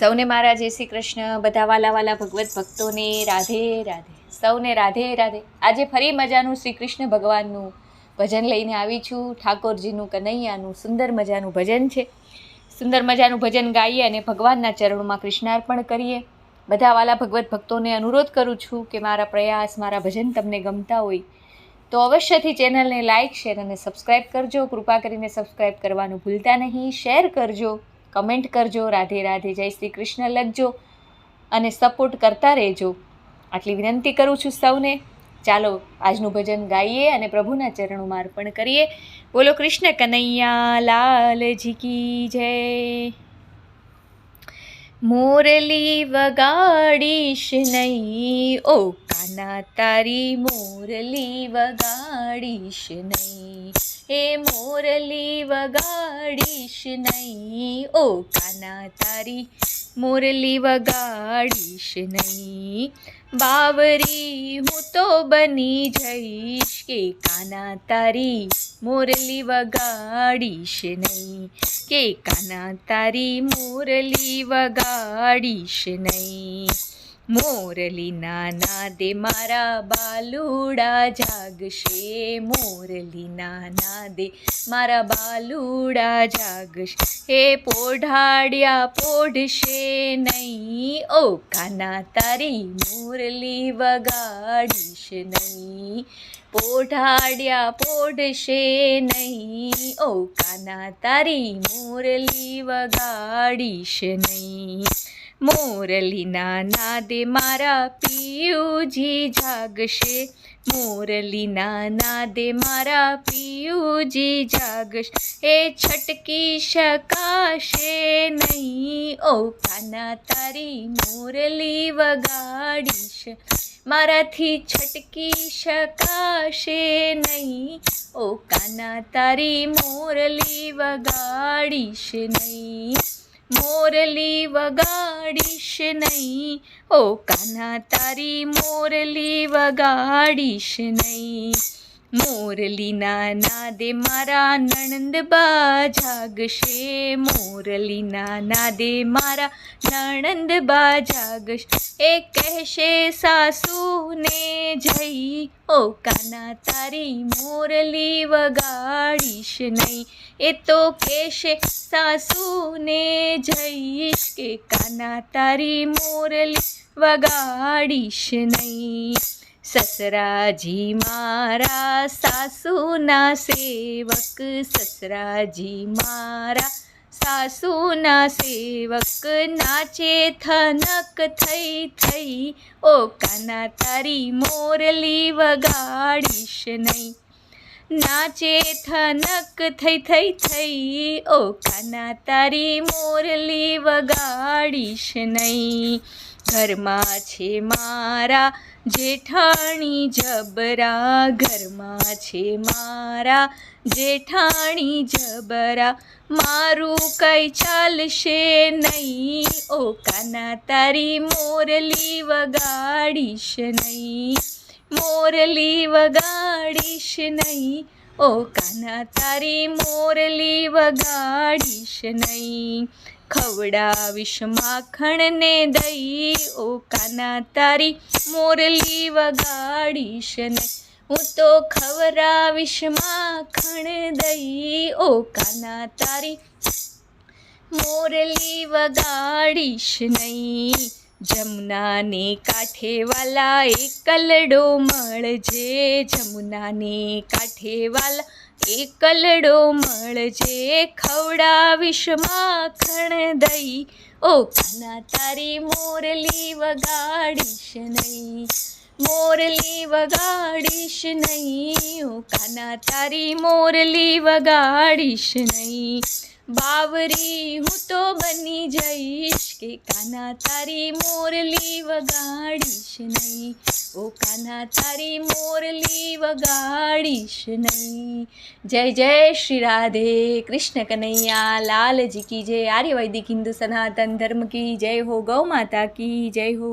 સૌને મારા જય શ્રી કૃષ્ણ. બધા વાલા વાલા ભગવત ભક્તોને રાધે રાધે. સૌને રાધે રાધે. આજે ફરી મજાનું શ્રી કૃષ્ણ ભગવાનનું ભજન લઈને આવી છું. ઠાકોરજીનું કનૈયાનું સુંદર મજાનું ભજન છે. સુંદર મજાનું ભજન ગાઈએ અને ભગવાનના ચરણોમાં કૃષ્ણાર્પણ કરીએ. બધા વાલા ભગવત ભક્તોને અનુરોધ કરું છું કે મારા પ્રયાસ, મારા ભજન તમને ગમતા હોય, તો અવશ્યથી ચેનલને લાઇક શેર અને સબસ્ક્રાઈબ કરજો. કૃપા કરીને સબસ્ક્રાઈબ કરવાનું ભૂલતા નહીં. શેર કરજો. કમેન્ટ કરજો, રાધે રાધે, જય શ્રી કૃષ્ણ લખજો અને સપોર્ટ કરતા રહેજો. આટલી વિનંતી કરું છું સૌને. ચાલો, આજનું ભજન ગાઈએ અને પ્રભુના ચરણોમાં અર્પણ કરીએ. બોલો, કૃષ્ણ કનૈયા લાલજી કી જય. મોરલી વગાડીશ નહીં. ઓ કાના તારી મોરલી વગાડીશ નહીં. એ મોરલી વગાડીશ નહીં. ઓ કાના તારી મોરલી વગાડીશ નહીં. બાવરી હું તો બની જઈશ કે કાના તારી મોરલી વગાડીશ નહીં. કે કાના તારી મોરલી વગાડીશ નહીં. મોરલીના નાદે મારા બાલુડા જાગશે. મોરલી નાના દે મારા બાલુડા જાગશે. હે પોઢાડ્યા પોઢશે નહીં. ઓ કાના તારી મોરલી વગાડીશ નહીં. પોઢાડ્યા પોઢશે નહીં. ઓ કાના તારી મોરલી વગાડીશ નહીં. મોરલીના નાદે મારા પિયુજી જાગશે. મોરલીના નાદે મારા પિયુજી જાગશે. એ છટકી શકાશે નહીં. ઓ કાના તારી મોરલી વગાડીશ. મારાથી છટકી શકાશે નહીં. ઓ કાના તારી મોરલી વગાડીશ નહીં. મોરલી વગાડીશ નહીં. ઓ કાના તારી મોરલી વગાડીશ નહીં. મોરલીના નાદે મારા નણંદબા જાગશે મોરલીના નાદે મારા નણંદબા જાગશે એ કહેશે સાસુને જઈ, ઓ કાના, તારી મોરલી વગાડીશ નહીં. એ તો કહેશે સાસુને જઈશ કે, કાના, તારી મોરલી વગાડીશ નહીં. સસરાજી મારા સાસુના સેવક સસરાજી મારા સાસુના સેવક, નાચે થનક થઈ થઈ, ઓ કાના તારી મોરલી વગાડીશ નહીં. નાચે થનક થઈ થઈ થઈ, ઓ કાના તારી મોરલી વગાડીશ નહીં. ઘરમાં છે મારા જેઠાણી જબરા ઘરમાં છે મારા? જેઠાણી જબરા મારું કંઈ ચાલશે નહીં? ઓ કાના તારી મોરલી વગાડીશ નહીં? મોરલી વગાડીશ નહીં? ઓ કાના તારી મોરલી વગાડીશ નહીં? ખવડાવીશ માખણને દઈ ઓ કાના, તારી મોરલી વગાડીશ ને. હું તો ખવડાવીશ માખણ દઈ ઓ કાના, તારી મોરલી વગાડીશ નહીં. જમુનાને કાંઠે વાલા એકલડો મળજે જમુનાને કાંઠે વાલા એકલડો મળજે ખવડાવીશ માખણ દઈ ઓ કાના, તારી મોરલી વગાડીશ નહીં. મોરલી વગાડીશ નહીં. ઓ કાના, તારી મોરલી વગાડીશ નહીં. બાવરી હું તો બની જઈશ કે કાના તારી મોરલી વગાડીશ નહીં ઓ કાના તારી મોરલી વગાડીશ નહીં જય જય શ્રી રાધે કૃષ્ણ કનૈયા લાલજી કી જય આર્ય વૈદિક હિન્દુ સનાતન ધર્મ કી જય હો ગૌ માતા કી જય હો